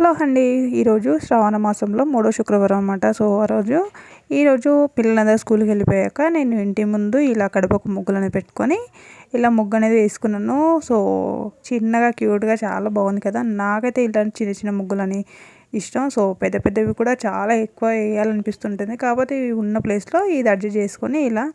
Hello అండి ఈరోజు శ్రావణ మాసంలో మూడో శుక్రవారం అనమాట సో ఆ రోజు ఈరోజు పిల్లలందరూ స్కూల్కి వెళ్ళిపోయాక నేను ఇంటి ముందు ఇలా కడపకు ముగ్గులను పెట్టుకొని ఇలా ముగ్గు అనేది వేసుకున్నాను. సో చిన్నగా క్యూట్గా చాలా బాగుంది కదా. నాకైతే ఇలాంటి చిన్న చిన్న ముగ్గులని ఇష్టం. సో పెద్ద పెద్దవి కూడా చాలా ఎక్కువ వేయాలనిపిస్తుంటుంది. కాకపోతే ఇవి ఉన్న ప్లేస్లో ఇది అడ్జస్ట్ చేసుకొని ఇలా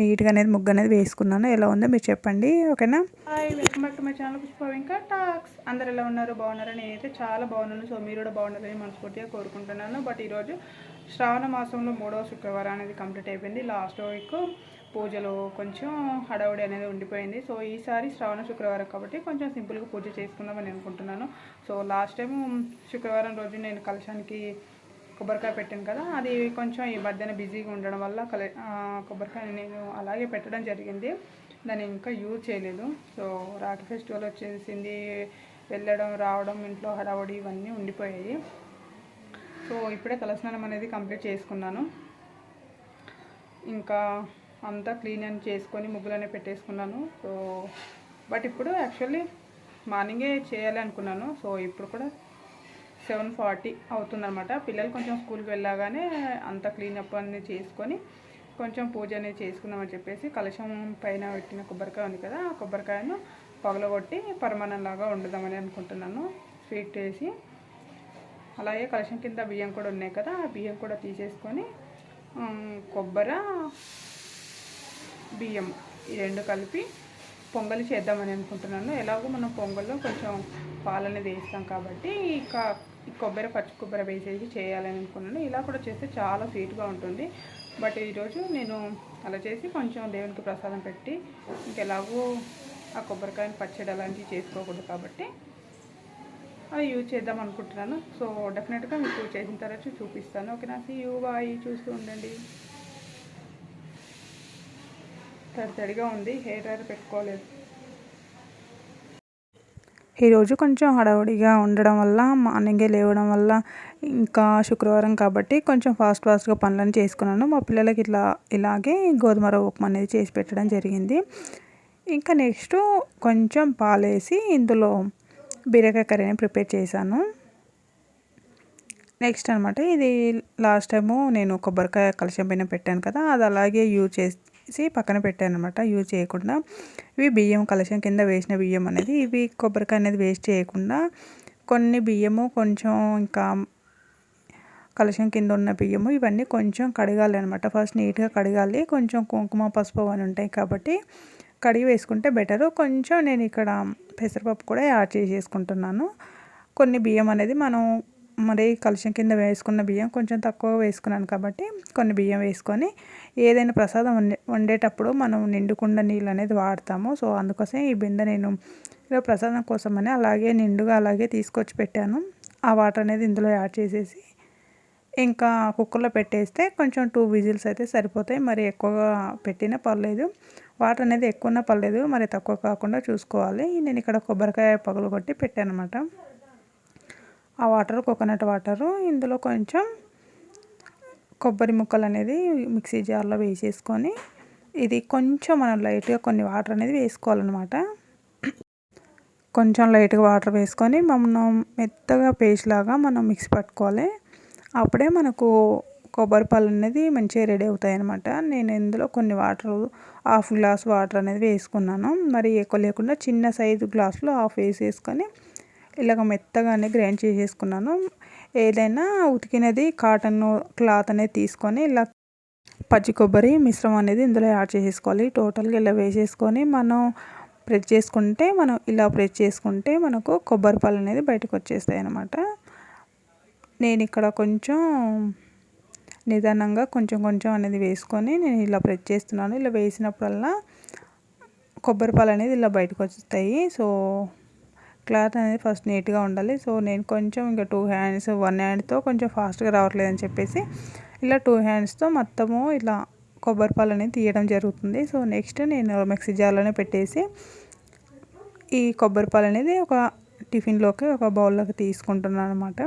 నీట్గా అనేది ముగ్గు అనేది వేసుకున్నాను. ఎలా ఉందో మీరు చెప్పండి. ఓకేనా? Hi welcome back to my channel Pushpa ఇంకా టాక్స్. అందరు ఎలా ఉన్నారు? బాగున్నారా? నేనైతే చాలా బాగున్నాను. సో మీరు కూడా బాగున్నారని మనస్ఫూర్తిగా కోరుకుంటున్నాను. బట్ ఈరోజు శ్రావణ మాసంలో మూడవ శుక్రవారం అనేది కంప్లీట్ అయిపోయింది. లాస్ట్ వీక్ పూజలు కొంచెం హడావుడి అనేది ఉండిపోయింది. సో ఈసారి శ్రావణ శుక్రవారం కాబట్టి కొంచెం సింపుల్గా పూజ చేసుకుందామని అనుకుంటున్నాను. సో లాస్ట్ టైం శుక్రవారం రోజు నేను కలశానికి కొబ్బరికాయ పెట్టాను కదా అది కొంచెం ఈ మధ్యన బిజీగా ఉండడం వల్ల కల కొబ్బరికాయ నేను అలాగే పెట్టడం జరిగింది. దాన్ని ఇంకా యూజ్ చేయలేదు. సో రాఖీ ఫెస్టివల్ వచ్చేసింది వెళ్ళడం రావడం ఇంట్లో హడావడి ఇవన్నీ ఉండిపోయాయి. సో ఇప్పుడే తలస్నానం అనేది కంప్లీట్ చేసుకున్నాను. ఇంకా అంతా క్లీన్ అని చేసుకొని ముగ్గులనే పెట్టేసుకున్నాను. సో బట్ ఇప్పుడు యాక్చువల్లీ మార్నింగే చేయాలి అనుకున్నాను సో ఇప్పుడు కూడా సెవెన్ ఫార్టీ అవుతుందన్నమాట. పిల్లలు కొంచెం స్కూల్కి వెళ్ళగానే అంత క్లీనప్ అన్ని చేసుకొని కొంచెం పూజ అనేది చేసుకుందామని చెప్పేసి కలశం పైన పెట్టిన కొబ్బరికాయ ఉంది కదా ఆ కొబ్బరికాయను పగలగొట్టి పరమాణంలాగా వండుదామని అనుకుంటున్నాను. స్వీట్ వేసి. అలాగే కలశం కింద బియ్యం కూడా ఉన్నాయి కదా ఆ బియ్యం కూడా తీసేసుకొని కొబ్బర బియ్యం ఈ రెండు కలిపి పొంగలి చేద్దామని అనుకుంటున్నాను. ఎలాగో మనం పొంగల్లో కొంచెం పాలనేది వేస్తాం కాబట్టి ఇంకా కొబ్బరి పచ్చి కొబ్బరి వేసేసి చేయాలని అనుకున్నాను. ఇలా కూడా చేస్తే చాలా స్వీట్గా ఉంటుంది. బట్ ఈరోజు నేను అలా చేసి కొంచెం దేవునికి ప్రసాదం పెట్టి ఇంకెలాగో ఆ కొబ్బరికాయని పచ్చడి అలాంటివి చేసుకోకూడదు కాబట్టి అది యూజ్ చేద్దాం అనుకుంటున్నాను. సో డెఫినెట్గా మీకు చేసిన తర్వాత చూపిస్తాను. ఓకేనా సీ యూ బాయ్ చూస్తూ ఉండండి. తడి తడిగా ఉంది. హెయిర్ ఆయిల్ పెట్టుకోలేదు. ఈరోజు కొంచెం హడావుడిగా ఉండడం వల్ల మార్నింగే లేవడం వల్ల ఇంకా శుక్రవారం కాబట్టి కొంచెం ఫాస్ట్ ఫాస్ట్గా పనులను చేసుకున్నాను. మా పిల్లలకి ఇట్లా ఇలాగే గోధుమ రవ్వ ఉప్మా అనేది చేసి పెట్టడం జరిగింది. ఇంకా నెక్స్ట్ కొంచెం పాలేసి ఇందులో బీరకాయ కర్రీని ప్రిపేర్ చేశాను. నెక్స్ట్ అనమాట ఇది లాస్ట్ టైము నేను కొబ్బరికాయ కలిసి పైన పెట్టాను కదా అది అలాగే యూజ్ చేసి తీసి పక్కన పెట్టాను అనమాట యూజ్ చేయకుండా. ఇవి బియ్యం కలశం కింద వేసిన బియ్యం అనేది ఇవి కొబ్బరికాయ అనేది వేస్ట్ చేయకుండా కొన్ని బియ్యము కొంచెం ఇంకా కలశం కింద ఉన్న బియ్యము ఇవన్నీ కొంచెం కడగాలి అనమాట ఫస్ట్ నీట్గా కడగాలి. కొంచెం కుంకుమ పసుపు అని ఉంటాయి కాబట్టి కడిగి వేసుకుంటే బెటరు. కొంచెం నేను ఇక్కడ పెసరపప్పు కూడా యాడ్ చేసేసుకుంటున్నాను. కొన్ని బియ్యం అనేది మనం మరి కలుషం కింద వేసుకున్న బియ్యం కొంచెం తక్కువ వేసుకున్నాను కాబట్టి కొన్ని బియ్యం వేసుకొని ఏదైనా ప్రసాదం వండే వండేటప్పుడు మనం నిండుకుండా నీళ్ళు అనేది వాడతాము. సో అందుకోసం ఈ బిందె నేను ఇలా ప్రసాదం కోసమని అలాగే నిండుగా అలాగే తీసుకొచ్చి పెట్టాను. ఆ వాటర్ అనేది ఇందులో యాడ్ చేసేసి ఇంకా కుక్కర్లో పెట్టేస్తే కొంచెం టూ విజిల్స్ అయితే సరిపోతాయి. మరి ఎక్కువగా పెట్టినా పర్లేదు. వాటర్ అనేది ఎక్కువ పర్లేదు. మరి తక్కువ కాకుండా చూసుకోవాలి. నేను ఇక్కడ కొబ్బరికాయ పగలు కొట్టి పెట్టాను అనమాట ఆ వాటర్ కోకోనట్ వాటరు ఇందులో కొంచెం కొబ్బరి ముక్కలు అనేది మిక్సీ జార్లో వేసేసుకొని ఇది కొంచెం మనం లైట్గా కొన్ని వాటర్ అనేది వేసుకోవాలన్నమాట. కొంచెం లైట్గా వాటర్ వేసుకొని మనం మెత్తగా పేస్ట్ లాగా మనం మిక్సీ పట్టుకోవాలి. అప్పుడే మనకు కొబ్బరి పాలు అనేది మంచిగా రెడీ అవుతాయి అనమాట నేను ఇందులో కొన్ని వాటర్ హాఫ్ గ్లాస్ వాటర్ అనేది వేసుకున్నాను. మరి ఎక్కువ లేకుండా చిన్న సైజు గ్లాసులో హాఫ్ వేసేసుకొని ఇలాగ మెత్తగానే గ్రైండ్ చేసేసుకున్నాను. ఏదైనా ఉతికినది కాటన్ క్లాత్ అనేది తీసుకొని ఇలా పచ్చి కొబ్బరి మిశ్రమం అనేది ఇందులో యాడ్ చేసేసుకోవాలి. టోటల్గా ఇలా వేసేసుకొని మనం ప్రెస్ చేసుకుంటే మనం ఇలా ప్రెస్ చేసుకుంటే మనకు కొబ్బరి పాలు అనేది బయటకు వచ్చేస్తాయి అన్నమాట. నేను ఇక్కడ కొంచెం నిదానంగా కొంచెం కొంచెం అనేది వేసుకొని నేను ఇలా ప్రెస్ చేస్తున్నాను. ఇలా వేసినప్పుడల్లా కొబ్బరి పాలు అనేది ఇలా బయటకు వస్తాయి సో క్లాత్ అనేది ఫస్ట్ నీట్గా ఉండాలి. సో నేను కొంచెం ఇంకా టూ హ్యాండ్స్ వన్ హ్యాండ్తో కొంచెం ఫాస్ట్గా రావట్లేదు అని చెప్పేసి ఇలా టూ హ్యాండ్స్తో మొత్తము ఇలా కొబ్బరి పాలు అనేది తీయడం జరుగుతుంది. సో నెక్స్ట్ నేను మిక్సీ జార్లోనే పెట్టేసి ఈ కొబ్బరి పాలు అనేది ఒక టిఫిన్లోకి ఒక బౌల్లోకి తీసుకుంటున్నాను అనమాట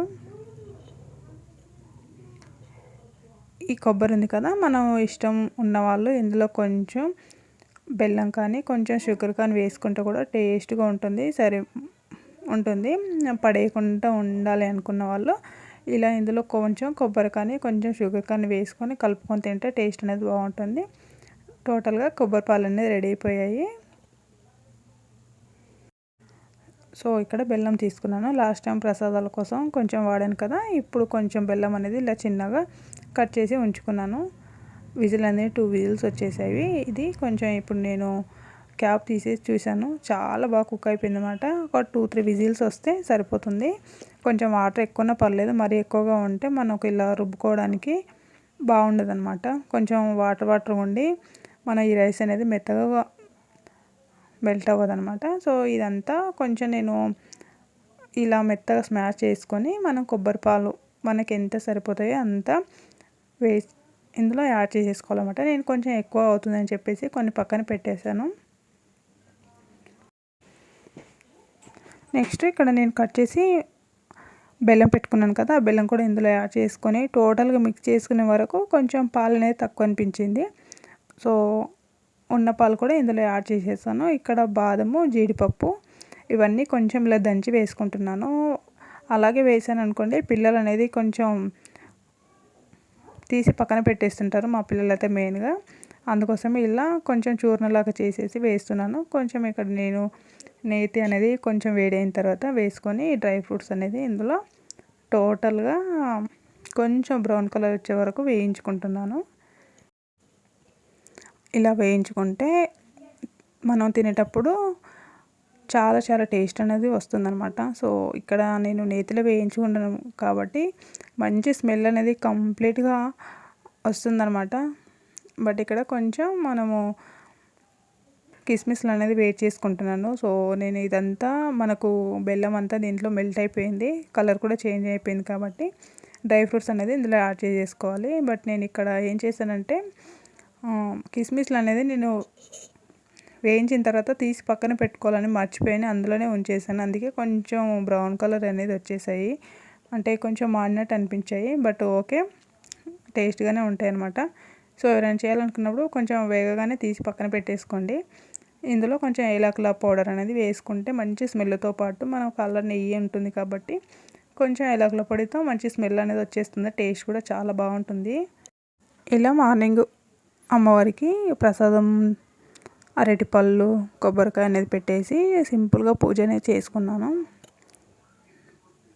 ఈ కొబ్బరి ఉంది కదా మనం ఇష్టం ఉన్నవాళ్ళు ఇందులో కొంచెం బెల్లం కానీ కొంచెం షుగర్ కానీ వేసుకుంటే కూడా టేస్ట్గా ఉంటుంది. సరే ఉంటుంది. పడేయకుండా ఉండాలి అనుకున్న వాళ్ళు ఇలా ఇందులో కొంచెం కొబ్బరి కానీ కొంచెం షుగర్ కానీ వేసుకొని కలుపుకొని తింటే టేస్ట్ అనేది బాగుంటుంది. టోటల్గా కొబ్బరి పాలు అనేది రెడీ అయిపోయాయి. సో ఇక్కడ బెల్లం తీసుకున్నాను. లాస్ట్ టైం ప్రసాదాల కోసం కొంచెం వాడాను కదా ఇప్పుడు కొంచెం బెల్లం అనేది ఇలా చిన్నగా కట్ చేసి ఉంచుకున్నాను. విజిల్ అనేది టూ విజిల్స్ వచ్చేసాయి. ఇది కొంచెం ఇప్పుడు నేను క్యాప్ తీసేసి చూశాను. చాలా బాగా కుక్ అయిపోయింది అనమాట ఒక టూ త్రీ విజిల్స్ వస్తే సరిపోతుంది. కొంచెం వాటర్ ఎక్కువనే పర్లేదు. మరీ ఎక్కువగా ఉంటే మనకు ఇలా రుబ్బుకోవడానికి బాగుండదు అనమాట కొంచెం వాటర్ వాటర్ ఉండి మన ఈ రైస్ అనేది మెత్తగా మెల్ట్ అవ్వదు అనమాట సో ఇదంతా కొంచెం నేను ఇలా మెత్తగా స్మాష్ చేసుకొని మనం కొబ్బరి పాలు మనకి ఎంత సరిపోతాయో అంత వేసి ఇందులో యాడ్ చేసేసుకోవాలన్నమాట. నేను కొంచెం ఎక్కువ అవుతుందని చెప్పేసి కొన్ని పక్కన పెట్టేశాను. నెక్స్ట్ ఇక్కడ నేను కట్ చేసి బెల్లం పెట్టుకున్నాను కదా ఆ బెల్లం కూడా ఇందులో యాడ్ చేసుకొని టోటల్గా మిక్స్ చేసుకునే వరకు కొంచెం పాలు అనేది తక్కువ అనిపించింది. సో ఉన్న పాలు కూడా ఇందులో యాడ్ చేసేసాను. ఇక్కడ బాదము జీడిపప్పు ఇవన్నీ కొంచెం ఇలా దంచి వేసుకుంటున్నాను. అలాగే వేసాను అనుకోండి పిల్లలు అనేది కొంచెం తీసి పక్కన పెట్టేస్తుంటారు మా పిల్లలు అయితే మెయిన్గా. అందుకోసం ఇలా కొంచెం చూర్ణలాగా చేసేసి వేస్తున్నాను. కొంచెం ఇక్కడ నేను నేతి అనేది కొంచెం వేడైన తర్వాత వేసుకొని డ్రై ఫ్రూట్స్ అనేది ఇందులో టోటల్గా కొంచెం బ్రౌన్ కలర్ వచ్చే వరకు వేయించుకుంటున్నాను. ఇలా వేయించుకుంటే మనం తినేటప్పుడు చాలా చాలా టేస్ట్ అనేది వస్తుందన్నమాట. సో ఇక్కడ నేను నేతిలో వేయించుకుంటాను కాబట్టి మంచి స్మెల్ అనేది కంప్లీట్గా వస్తుందన్నమాట. బట్ ఇక్కడ కొంచెం మనము కిస్మిస్లు అనేది వేట్ చేసుకుంటున్నాను. సో నేను ఇదంతా మనకు బెల్లం అంతా దీంట్లో మెల్ట్ అయిపోయింది. కలర్ కూడా చేంజ్ అయిపోయింది కాబట్టి డ్రై ఫ్రూట్స్ అనేది ఇందులో యాడ్ చేసుకోవాలి. బట్ నేను ఇక్కడ ఏం చేశానంటే కిస్మిస్లు అనేది నేను వేయించిన తర్వాత తీసి పక్కన పెట్టుకోవాలని మర్చిపోయాను. అందులోనే ఉంచేసాను అందుకే కొంచెం బ్రౌన్ కలర్ అనేది వచ్చేసాయి. అంటే కొంచెం మాడినట్టు అనిపించాయి. బట్ ఓకే టేస్ట్గానే ఉంటాయి అన్నమాట సో ఎవరైనా చేయాలనుకున్నప్పుడు కొంచెం వేగగానే తీసి పక్కన పెట్టేసుకోండి. ఇందులో కొంచెం ఏలాకుల పౌడర్ అనేది వేసుకుంటే మంచి స్మెల్తో పాటు మనం కలర్ నెయ్యి ఉంటుంది కాబట్టి కొంచెం ఏలాకుల పొడితో మంచి స్మెల్ అనేది వచ్చేస్తుంది టేస్ట్ కూడా చాలా బాగుంటుంది. ఇలా మార్నింగ్ అమ్మవారికి ప్రసాదం అరటిపళ్ళు కొబ్బరికాయ అనేది పెట్టేసి సింపుల్గా పూజ అనేది చేసుకున్నాను.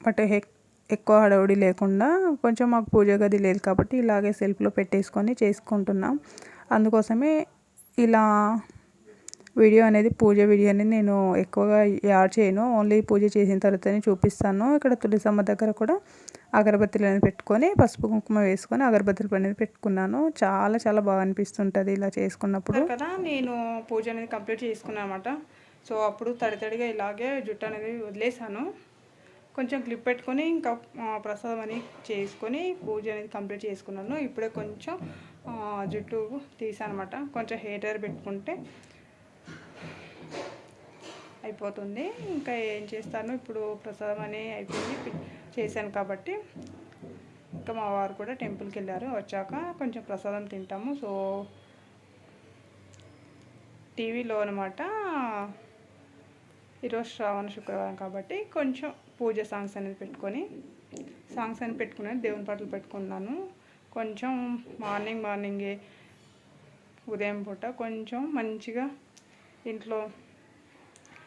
బట్ ఎక్కువ హడావుడి లేకుండా కొంచెం మాకు పూజ గది లేదు కాబట్టి ఇలాగే సెల్ఫ్లో పెట్టేసుకొని చేసుకుంటున్నాం. అందుకోసమే ఇలా వీడియో అనేది పూజ వీడియో అనేది నేను ఎక్కువగా యాడ్ చేయను. ఓన్లీ పూజ చేసిన తర్వాతనే చూపిస్తాను. ఇక్కడ తులసమ్మ దగ్గర కూడా అగరబత్తులు అనేది పెట్టుకొని పసుపు కుంకుమ వేసుకొని అగరబత్తులు అనేది పెట్టుకున్నాను. చాలా చాలా బాగా అనిపిస్తుంటుంది ఇలా చేసుకున్నప్పుడు. కదా నేను పూజ అనేది కంప్లీట్ చేసుకున్నాను అనమాట సో అప్పుడు తడి తడిగా ఇలాగే జుట్టు అనేది వదిలేసాను. కొంచెం క్లిప్ పెట్టుకొని ఇంకా ప్రసాదం అని చేసుకొని పూజ అనేది కంప్లీట్ చేసుకున్నాను. ఇప్పుడే కొంచెం జుట్టు తీసానమాట కొంచెం హెయిర్ పెట్టుకుంటే అయిపోతుంది. ఇంకా ఏం చేస్తాను? ఇప్పుడు ప్రసాదం అనే అయిపోయింది. చేశాను కాబట్టి. ఇంకా మా వారు కూడా టెంపుల్కి వెళ్ళారు. వచ్చాక కొంచెం ప్రసాదం తింటాము. సో టీవీలో అనమాట ఈరోజు శ్రావణ శుక్రవారం కాబట్టి కొంచెం పూజ సాంగ్స్ అనేది పెట్టుకొని సాంగ్స్ అని పెట్టుకున్నాను. దేవుని పాటలు పెట్టుకున్నాను. కొంచెం మార్నింగ్ మార్నింగే ఉదయం పూట కొంచెం మంచిగా ఇంట్లో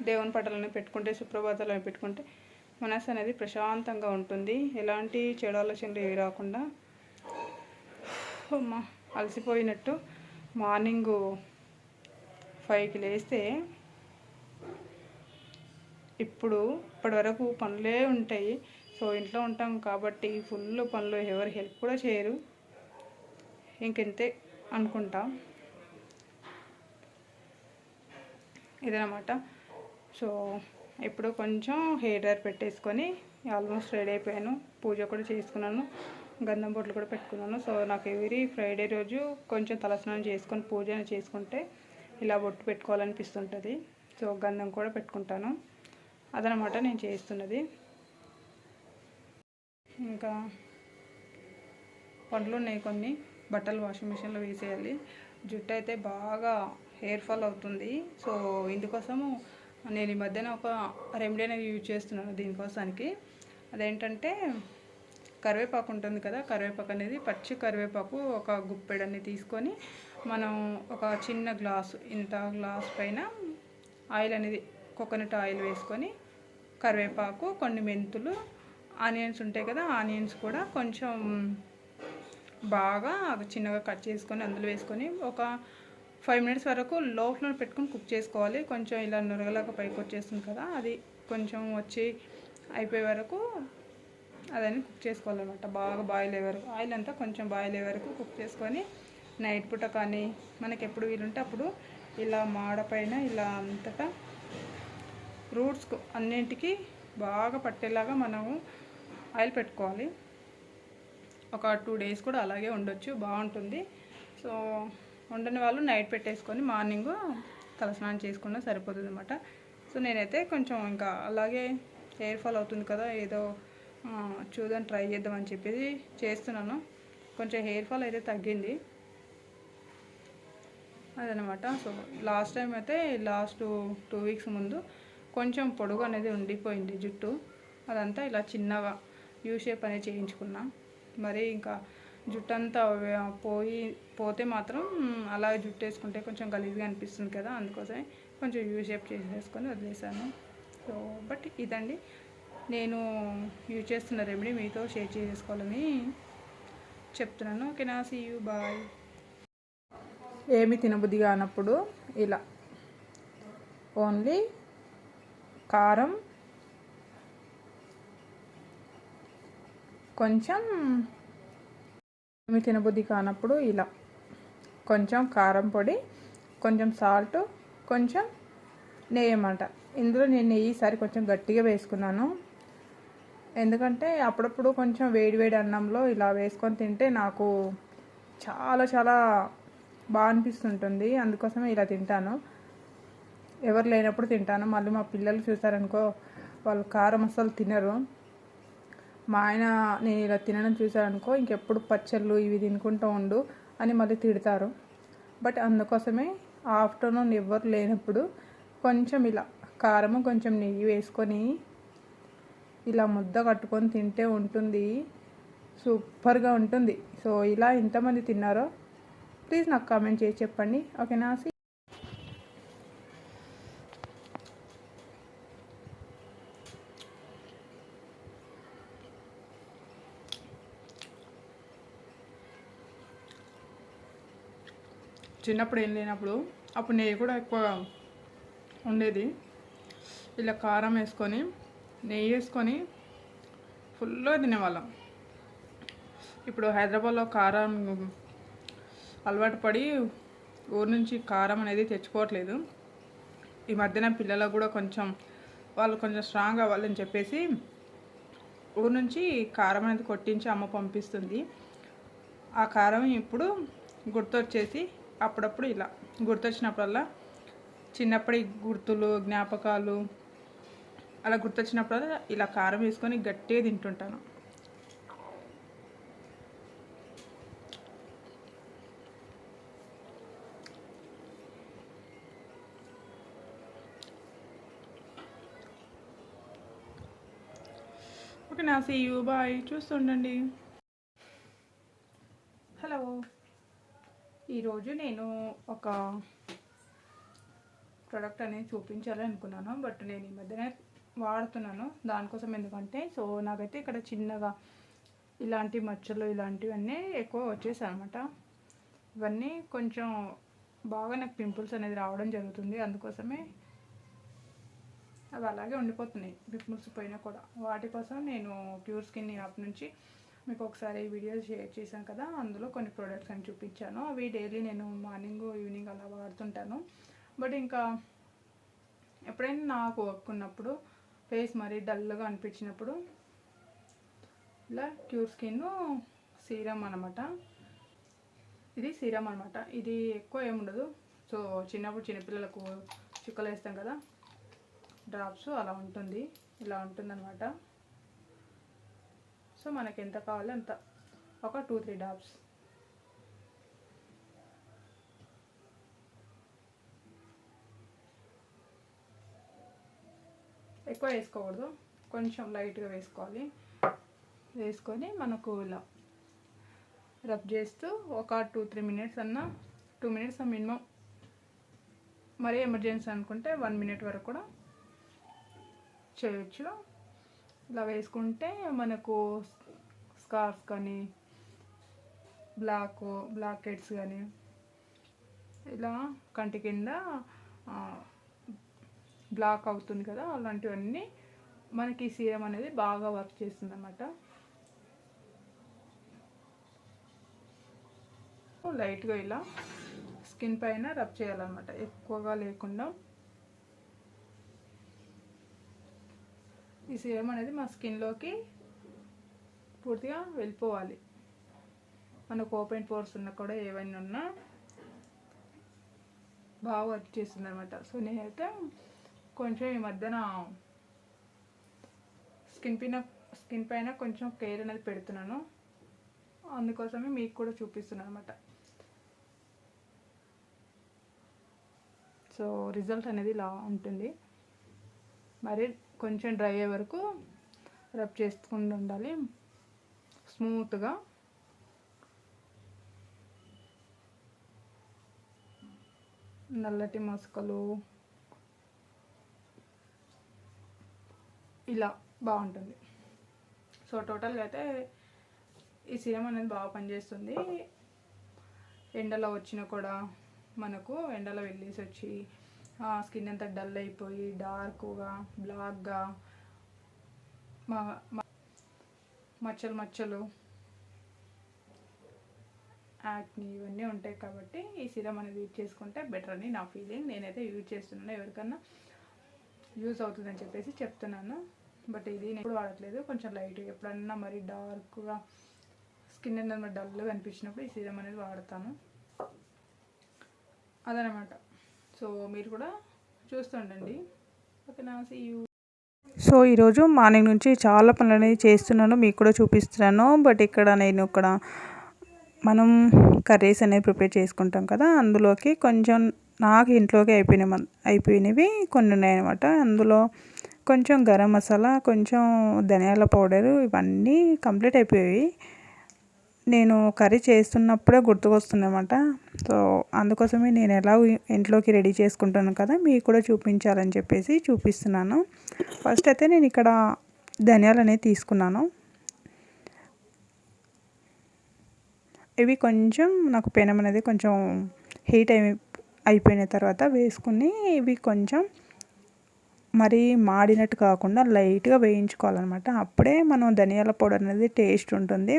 దేవుని పటాలను పెట్టుకుంటే సుప్రభాతాలను పెట్టుకుంటే మనసు అనేది ప్రశాంతంగా ఉంటుంది. ఎలాంటి చెడు ఆలోచనలు ఏవి రాకుండా అమ్మా అలసిపోయినట్టు మార్నింగు ఫైవ్కి లేస్తే ఇప్పుడు ఇప్పటివరకు పనులే ఉంటాయి. సో ఇంట్లో ఉంటాం కాబట్టి ఫుల్ పనులు ఎవరు హెల్ప్ కూడా చేయరు. ఇంకెంతే అనుకుంటా. ఇదనమాట సో ఇప్పుడు కొంచెం హెయిర్ డ్రైర్ పెట్టేసుకొని ఆల్మోస్ట్ రెడీ అయిపోయాను. పూజ కూడా చేసుకున్నాను. గంధం బొట్లు కూడా పెట్టుకున్నాను. సో నాకు ఎవరి ఫ్రైడే రోజు కొంచెం తలస్నానం చేసుకొని పూజ చేసుకుంటే ఇలా బొట్టు పెట్టుకోవాలనిపిస్తుంటుంది. సో గంధం కూడా పెట్టుకుంటాను. అదనమాట నేను చేస్తున్నది. ఇంకా పండ్లు ఉన్నాయి కొన్ని. బట్టలు వాషింగ్ మిషన్లో వేసేయాలి. జుట్టు అయితే బాగా హెయిర్ ఫాల్ అవుతుంది. సో ఇందుకోసము నేను ఈ మధ్యన ఒక రెమెడీ అనేది యూజ్ చేస్తున్నాను దీనికోసానికి. అదేంటంటే కరివేపాకు ఉంటుంది కదా కరివేపాకు అనేది పచ్చి కరివేపాకు ఒక గుప్పెడన్ని తీసుకొని మనం ఒక చిన్న గ్లాసు ఇంత గ్లాస్ పైన ఆయిల్ అనేది కోకోనట్ ఆయిల్ వేసుకొని కరివేపాకు కొన్ని మెంతులు ఆనియన్స్ ఉంటాయి కదా ఆనియన్స్ కూడా కొంచెం బాగా చిన్నగా కట్ చేసుకొని అందులో వేసుకొని ఒక ఫైవ్ మినిట్స్ వరకు లో ఫ్లేమ్ పెట్టుకొని కుక్ చేసుకోవాలి. కొంచెం ఇలా నురగలాగా పైకి వచ్చేస్తుంది కదా అది కొంచెం వచ్చి అయిపోయే వరకు అదని కుక్ చేసుకోవాలన్నమాట. బాగా బాయిల్ అయ్యే వరకు ఆయిల్ అంతా కొంచెం బాయిల్ అయ్యే వరకు కుక్ చేసుకొని నైట్ పూట కానీ మనకి ఎప్పుడు వీలుంటే అప్పుడు ఇలా మాడపైన ఇలా అంతటా రూట్స్ అన్నింటికి బాగా పట్టేలాగా మనము ఆయిల్ పెట్టుకోవాలి. ఒక టూ డేస్ కూడా అలాగే ఉండొచ్చు బాగుంటుంది. సో ఉండని వాళ్ళు నైట్ పెట్టేసుకొని మార్నింగ్ తలస్నానం చేసుకున్నా సరిపోతుంది అనమాట సో నేనైతే కొంచెం ఇంకా అలాగే హెయిర్ ఫాల్ అవుతుంది కదా ఏదో చూద్దాం ట్రై చేద్దామని చెప్పేసి చేస్తున్నాను. కొంచెం హెయిర్ ఫాల్ అయితే తగ్గింది. అదనమాట సో లాస్ట్ టైం అయితే లాస్ట్ టూ వీక్స్ ముందు కొంచెం పొడుగు అనేది ఉండిపోయింది జుట్టు. అదంతా ఇలా చిన్నగా యూ షేప్ అనేది చేయించుకున్నా. మరి ఇంకా జుట్టు అంతా పోయి పోతే మాత్రం అలా జుట్టు వేసుకుంటే కొంచెం గలీజ్గా అనిపిస్తుంది కదా అందుకోసమే కొంచెం యూ షేప్ చేసేసుకొని వదిలేసాను. సో బట్ ఇదండి. నేను యూజ్ చేస్తున్న రెమెడీ మీతో షేర్ చేసుకోవాలని చెప్తున్నాను. ఓకే నా సీ యూ బాయ్ ఏమి తినబుద్ధి కానప్పుడు ఇలా. ఓన్లీ కారం కొంచెం ఏమి తినబుద్ధి కానప్పుడు ఇలా. కొంచెం కారం పొడి కొంచెం సాల్ట్ కొంచెం నెయ్యి అన్నమాట. ఇందులో నేను నెయ్యి ఈసారి కొంచెం గట్టిగా వేసుకున్నాను. ఎందుకంటే అప్పుడప్పుడు కొంచెం వేడి వేడి అన్నంలో ఇలా వేసుకొని తింటే నాకు చాలా చాలా బాగా అనిపిస్తుంటుంది. అందుకోసమే ఇలా తింటాను. ఎవరు లేనప్పుడు తింటాను. మళ్ళీ మా పిల్లలు చూసారనుకో వాళ్ళు కారం అసలు తినరు. మా ఆయన నేను ఇలా తినడం చూసారనుకో ఇంకెప్పుడు పచ్చళ్ళు ఇవి తినుకుంటూ ఉండు అని మళ్ళీ తిడతారు. బట్ అందుకోసమే ఆఫ్టర్నూన్ ఎవరు లేనప్పుడు కొంచెం ఇలా కారము కొంచెం నెయ్యి వేసుకొని ఇలా ముద్ద కట్టుకొని తింటే ఉంటుంది. సూపర్గా ఉంటుంది. సో ఇలా ఎంతమంది తిన్నారో ప్లీజ్ నాకు కామెంట్ చేసి చెప్పండి. ఓకేనా? చిన్నప్పుడు ఏం లేనప్పుడు అప్పుడు నెయ్యి కూడా ఎక్కువ ఉండేది. ఇలా కారం వేసుకొని నెయ్యి వేసుకొని ఫుల్గా తినేవాళ్ళం. ఇప్పుడు హైదరాబాద్లో కారం అలవాటు పడి ఊరి నుంచి కారం అనేది తెచ్చుకోవట్లేదు. ఈ మధ్యన పిల్లలకు కూడా కొంచెం వాళ్ళు కొంచెం స్ట్రాంగ్ అవ్వాలని చెప్పేసి ఊరు నుంచి కారం అనేది కొట్టించి అమ్మ పంపిస్తుంది. ఆ కారం ఇప్పుడు గుర్తొచ్చేసి అప్పుడప్పుడు ఇలా గుర్తొచ్చినప్పుడల్లా చిన్నప్పటి గుర్తులు జ్ఞాపకాలు అలా గుర్తొచ్చినప్పుడల్లా ఇలా కారం వేసుకొని గట్టిగా తింటుంటాను. ఓకే నా సీ యూ బాయ్. చూస్తుండండి హలో ఈరోజు నేను ఒక ప్రోడక్ట్ అనేది చూపించాలి అనుకున్నాను బట్ నేను ఈ మధ్యనే వాడుతున్నాను. దానికోసం ఎందుకంటే సో నాకైతే ఇక్కడ చిన్నగా ఇలాంటి మచ్చలు ఇలాంటివన్నీ ఎక్కువ వచ్చేసాయి అనమాట ఇవన్నీ కొంచెం బాగా నాకు పింపుల్స్ అనేది రావడం జరుగుతుంది. అందుకోసమే అవి అలాగే ఉండిపోతున్నాయి పింపుల్స్ పోయినా కూడా. వాటి కోసం నేను ప్యూర్ స్కిన్ యాప్ నుంచి మీకు ఒకసారి వీడియోస్ షేర్ చేశాను కదా అందులో కొన్ని ప్రోడక్ట్స్ అని చూపించాను. అవి డైలీ నేను మార్నింగ్ ఈవినింగ్ అలా వాడుతుంటాను. బట్ ఇంకా ఎప్పుడైనా నాకు వర్క్ ఉన్నప్పుడు ఫేస్ మరీ డల్గా అనిపించినప్పుడు ఇలా క్యూర్ స్కిన్ సీరం అనమాట ఇది సీరం అనమాట ఇది ఎక్కువ ఏముండదు సో చిన్నప్పుడు చిన్నపిల్లలకు చుక్కలు వేస్తాం కదా డ్రాప్స్ అలా ఉంటుంది. ఇలా ఉంటుందన్నమాట. సో మనకి ఎంత కావాలో అంత. ఒక టూ త్రీ డాబ్స్. ఎక్కువ వేసుకోకూడదు. కొంచెం లైట్గా వేసుకోవాలి. వేసుకొని మనకు ఇలా రబ్ చేస్తూ ఒక టూ త్రీ మినిట్స్ అన్న టూ మినిట్స్ మినిమం. మరీ ఎమర్జెన్సీ అనుకుంటే వన్ మినిట్ వరకు కూడా చేయొచ్చు. ఇలా వేసుకుంటే మనకు స్కార్ఫ్ కానీ బ్లాక్ బ్లాక్ హెడ్స్ కానీ ఇలా కంటి కింద బ్లాక్ అవుతుంది కదా అలాంటివన్నీ మనకి సీరం అనేది బాగా వర్క్ చేస్తుంది అన్నమాట లైట్గా ఇలా స్కిన్ పైన రబ్ చేయాలన్నమాట. ఎక్కువగా లేకుండా ఈ సీరం అనేది మా స్కిన్లోకి పూర్తిగా వెళ్ళిపోవాలి. మనకు ఓపెన్ పోర్స్ ఉన్నా కూడా ఏవైనా ఉన్నా బాగా వర్క్ చేస్తుంది అనమాట సో నేనైతే కొంచెం ఈ మధ్యన స్కిన్ పైన స్కిన్ పైన కొంచెం కేర్ అనేది పెడుతున్నాను. అందుకోసమే మీకు కూడా చూపిస్తున్నాను అనమాట సో రిజల్ట్ అనేది ఇలా ఉంటుంది. మరి కొంచెం డ్రై అయ్యే వరకు రబ్ చేసుకుంటూ ఉండాలి. స్మూత్గా. నల్లటి మసకలు. ఇలా బాగుంటుంది. సో టోటల్గా అయితే ఈ సీరం అనేది బాగా పనిచేస్తుంది. ఎండలో వచ్చినా కూడా మనకు ఎండలో వెళ్ళేసి వచ్చి స్కిన్ అంతా డల్ అయిపోయి డార్క్గా బ్లాక్గా మా మచ్చలు మచ్చలు యాక్ని ఇవన్నీ ఉంటాయి కాబట్టి ఈ సిరం అనేది యూజ్ చేసుకుంటే బెటర్ అని నా ఫీలింగ్. నేనైతే యూజ్ చేస్తున్నాను ఎవరికన్నా యూజ్ అవుతుందని చెప్పేసి చెప్తున్నాను. బట్ ఇది నేను ఎప్పుడు వాడట్లేదు. కొంచెం లైట్ ఎప్పుడన్నా మరి డార్క్గా స్కిన్ అనేది డల్గా అనిపించినప్పుడు ఈ సీరం అనేది వాడతాను. అదనమాట. సో మీరు కూడా చూస్తుండండి. ఓకేనా సీ యూ. సో ఈరోజు మార్నింగ్ నుంచి చాలా పనులు అనేది చేస్తున్నాను మీకు కూడా చూపిస్తున్నాను. బట్ ఇక్కడ నేను ఇక్కడ మనం కర్రీస్ అనేవి ప్రిపేర్ చేసుకుంటాం కదా అందులోకి కొంచెం నాకు ఇంట్లోకి అయిపోయిన అయిపోయినవి కొన్ని ఉన్నాయన్నమాట. అందులో కొంచెం గరం మసాలా కొంచెం ధనియాల పౌడరు ఇవన్నీ కంప్లీట్ అయిపోయాయి. నేను కర్రీ చేస్తున్నప్పుడే గుర్తుకొస్తుందన్నమాట. సో అందుకోసమే నేను ఎలా ఇంట్లోకి రెడీ చేసుకుంటాను కదా మీకు కూడా చూపించాలని చెప్పేసి చూపిస్తున్నాను. ఫస్ట్ అయితే నేను ఇక్కడ ధనియాలు అనేది తీసుకున్నాను. ఇవి కొంచెం నాకు పెనం అనేది కొంచెం హీట్ అయి అయిపోయిన తర్వాత వేసుకుని ఇవి కొంచెం మరి మాడినట్టు కాకుండా లైట్గా వేయించుకోవాలన్నమాట. అప్పుడే మనం ధనియాల పౌడర్ అనేది టేస్ట్ ఉంటుంది.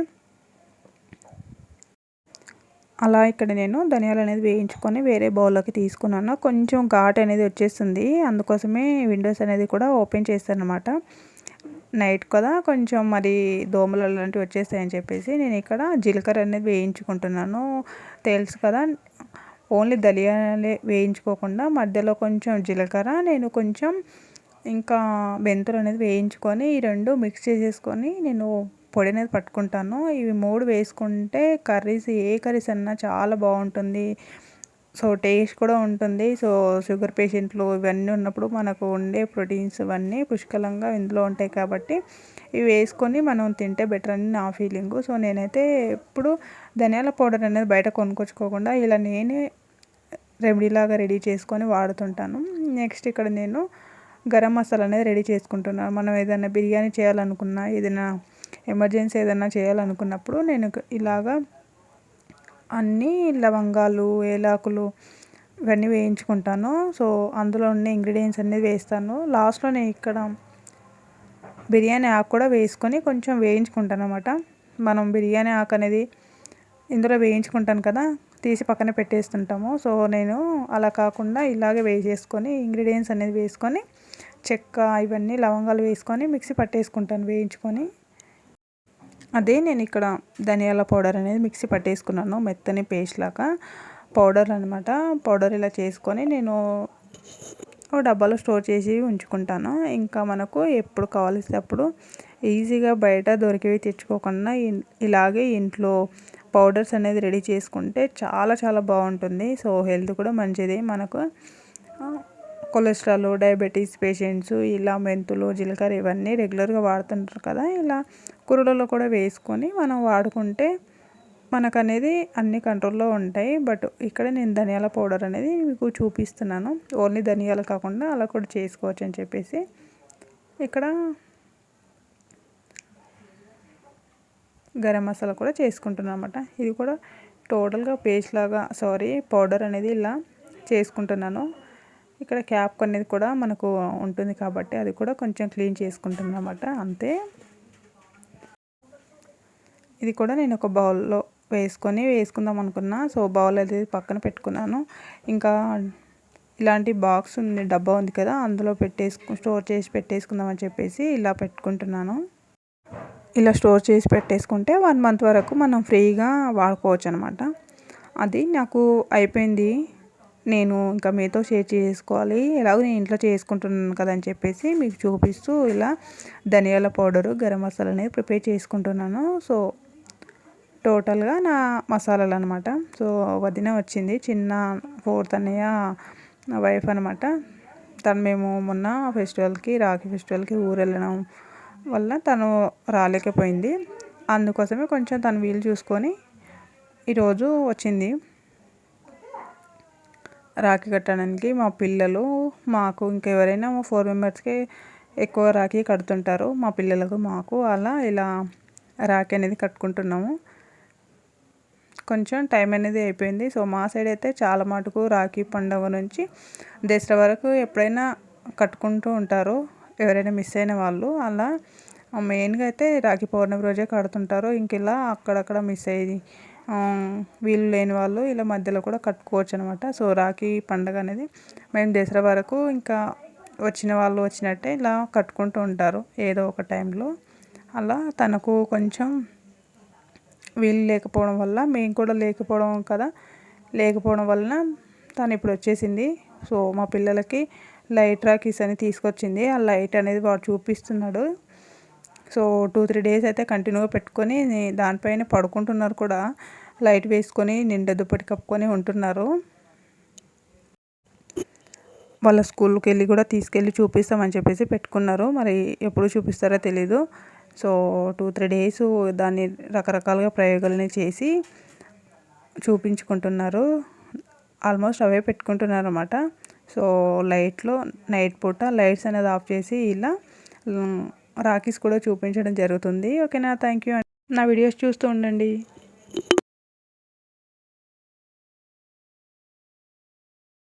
అలా ఇక్కడ నేను ధనియాలు అనేది వేయించుకొని వేరే బౌల్లోకి తీసుకున్నాను. కొంచెం ఘాట్ అనేది వచ్చేస్తుంది. అందుకోసమే విండోస్ అనేది కూడా ఓపెన్ చేస్తాను అనమాట నైట్ కదా కొంచెం మరి దోమలు అలాంటివి వచ్చేస్తాయని చెప్పేసి నేను ఇక్కడ జీలకర్ర అనేది వేయించుకుంటున్నాను. తెలుసు కదా ఓన్లీ దలియాలే వేయించుకోకుండా మధ్యలో కొంచెం జీలకర్ర నేను కొంచెం ఇంకా మెంతులు అనేది వేయించుకొని ఈ రెండు మిక్స్ చేసేసుకొని నేను పొడి అనేది పట్టుకుంటాను. ఇవి మూడు వేసుకుంటే కర్రీస్ ఏ కర్రీస్ అన్నా చాలా బాగుంటుంది. సో టేస్ట్ కూడా ఉంటుంది. సో షుగర్ పేషెంట్లు ఇవన్నీ ఉన్నప్పుడు మనకు ఉండే ప్రోటీన్స్ ఇవన్నీ పుష్కలంగా ఇందులో ఉంటాయి కాబట్టి ఇవి వేసుకొని మనం తింటే బెటర్ అని నా ఫీలింగ్. సో నేనైతే ఎప్పుడు ధనియాల పౌడర్ అనేది బయట కొనుక్కొచ్చుకోకుండా ఇలా నేనే రెమెడీలాగా రెడీ చేసుకొని వాడుతుంటాను. నెక్స్ట్ ఇక్కడ నేను గరం మసాలా అనేది రెడీ చేసుకుంటున్నాను. మనం ఏదైనా బిర్యానీ చేయాలనుకున్నా ఏదైనా ఎమర్జెన్సీ ఏదైనా చేయాలనుకున్నప్పుడు నేను ఇలాగా అన్నీ లవంగాలు ఏలాకులు ఇవన్నీ వేయించుకుంటాను. సో అందులో ఉన్న ఇంగ్రీడియంట్స్ అన్నీ వేస్తాను. లాస్ట్లో నేను ఇక్కడ బిర్యానీ ఆకు కూడా వేసుకొని కొంచెం వేయించుకుంటాను అనమాట మనం బిర్యానీ ఆకు అనేది ఇందులో వేయించుకుంటాను కదా తీసి పక్కన పెట్టేస్తుంటాము. సో నేను అలా కాకుండా ఇలాగే వేసేసుకొని ఇంగ్రీడియంట్స్ అనేది వేసుకొని చెక్క ఇవన్నీ లవంగాలు వేసుకొని మిక్సీ పట్టేసుకుంటాను వేయించుకొని. అదే నేను ఇక్కడ ధనియాల పౌడర్ అనేది మిక్సీ పట్టేసుకున్నాను మెత్తని పేస్ట్ లాగా పౌడర్ అనమాట పౌడర్ ఇలా చేసుకొని నేను ఒక డబ్బాలో స్టోర్ చేసి ఉంచుకుంటాను. ఇంకా మనకు ఎప్పుడు కావాల్సినప్పుడు ఈజీగా బయట దొరికేవి తెచ్చుకోకుండా ఇలాగే ఇంట్లో పౌడర్స్ అనేది రెడీ చేసుకుంటే చాలా చాలా బాగుంటుంది. సో హెల్త్ కూడా మంచిది మనకు. కొలెస్ట్రాల్ డయాబెటీస్ పేషెంట్స్ ఇలా మెంతులు జీలకర్ర ఇవన్నీ రెగ్యులర్గా వాడుతుంటారు కదా ఇలా కూరలలో కూడా వేసుకొని మనం వాడుకుంటే మనకు అనేది అన్ని కంట్రోల్లో ఉంటాయి. బట్ ఇక్కడ నేను ధనియాల పౌడర్ అనేది మీకు చూపిస్తున్నాను. ఓన్లీ ధనియాలు కాకుండా అలా కూడా చేసుకోవచ్చు అని చెప్పేసి. ఇక్కడ గరం మసాలా కూడా చేసుకుంటున్నాను అనమాట ఇది కూడా టోటల్గా పేస్ట్ లాగా సారీ పౌడర్ అనేది ఇలా చేసుకుంటున్నాను. ఇక్కడ క్యాప్ అనేది కూడా మనకు ఉంటుంది కాబట్టి అది కూడా కొంచెం క్లీన్ చేసుకుంటున్నాను అనమాట అంతే. ఇది కూడా నేను ఒక బౌల్లో వేసుకొని వేసుకుందాం అనుకున్నా. సో బౌల్ అనేది పక్కన పెట్టుకున్నాను. ఇంకా ఇలాంటి బాక్స్ ఉంది డబ్బా ఉంది కదా అందులో పెట్టేసుకు స్టోర్ చేసి పెట్టేసుకుందాం అని చెప్పేసి ఇలా పెట్టుకుంటున్నాను. ఇలా స్టోర్ చేసి పెట్టేసుకుంటే వన్ మంత్ వరకు మనం ఫ్రీగా వాడుకోవచ్చు అనమాట అది నాకు అయిపోయింది. నేను ఇంకా మీతో షేర్ చేసుకోవాలి. ఎలాగో నేను ఇంట్లో చేసుకుంటున్నాను కదా అని చెప్పేసి మీకు చూపిస్తూ ఇలా ధనియాల పౌడరు గరం మసాలా అనేది ప్రిపేర్ చేసుకుంటున్నాను. సో టోటల్గా నా మసాలాలు అనమాట సో వదిన వచ్చింది. చిన్న ఫోర్త్ అన్నయ్య వైఫ్ అనమాట తను మేము మొన్న ఫెస్టివల్కి రాఖీ ఫెస్టివల్కి ఊరు వెళ్ళడం వల్ల తను రాలేకపోయింది. అందుకోసమే కొంచెం తను వీలు చూసుకొని ఈరోజు వచ్చింది. రాఖీ కట్టడానికి మా పిల్లలు మాకు ఇంకెవరైనా మా ఫోర్ మెంబర్స్కి ఎక్కువ రాఖీ కడుతుంటారు. మా పిల్లలకు మాకు అలా ఇలా రాఖీ అనేది కట్టుకుంటున్నాము. కొంచెం టైం అనేది అయిపోయింది. సో మా సైడ్ అయితే చాలా మటుకు రాఖీ పండుగ నుంచి దసరా వరకు ఎప్పుడైనా కట్టుకుంటూ ఉంటారు. ఎవరైనా మిస్ అయిన వాళ్ళు అలా. మెయిన్గా అయితే రాఖీ పౌర్ణమి రోజే కడుతుంటారు. ఇంక ఇలా అక్కడక్కడ మిస్ అయ్యి వీలు లేని వాళ్ళు ఇలా మధ్యలో కూడా కట్టుకోవచ్చు అనమాట సో రాఖీ పండుగ అనేది మేము దసరా వరకు ఇంకా వచ్చిన వాళ్ళు వచ్చినట్టే ఇలా కట్టుకుంటూ ఉంటారు. ఏదో ఒక టైంలో అలా తనకు కొంచెం వీలు లేకపోవడం వల్ల మేము కూడా లేకపోవడం కదా లేకపోవడం వలన తను ఇప్పుడు వచ్చేసింది. సో మా పిల్లలకి లైట్ రాకీస్ అని తీసుకొచ్చింది. ఆ లైట్ అనేది వాడు చూపిస్తున్నాడు. సో టూ త్రీ డేస్ అయితే కంటిన్యూగా పెట్టుకొని దానిపైన పడుకుంటున్నారు కూడా. లైట్ వేసుకొని నిండా దుప్పటి కప్పుకొని ఉంటున్నారు. వాళ్ళ స్కూల్కి వెళ్ళి కూడా తీసుకెళ్ళి చూపిస్తామని చెప్పేసి పెట్టుకున్నారు. మరి ఎప్పుడు చూపిస్తారో తెలీదు. సో టూ త్రీ డేస్ దాన్ని రకరకాలుగా ప్రయోగాలని చేసి చూపించుకుంటున్నారు. ఆల్మోస్ట్ అవే పెట్టుకుంటున్నారు అనమాట సో లైట్లో నైట్ పూట లైట్స్ అనేది ఆఫ్ చేసి ఇలా రాకీస్ కూడా చూపించడం జరుగుతుంది. ఓకేనా? థ్యాంక్ యూ నా వీడియోస్ చూస్తూ ఉండండి.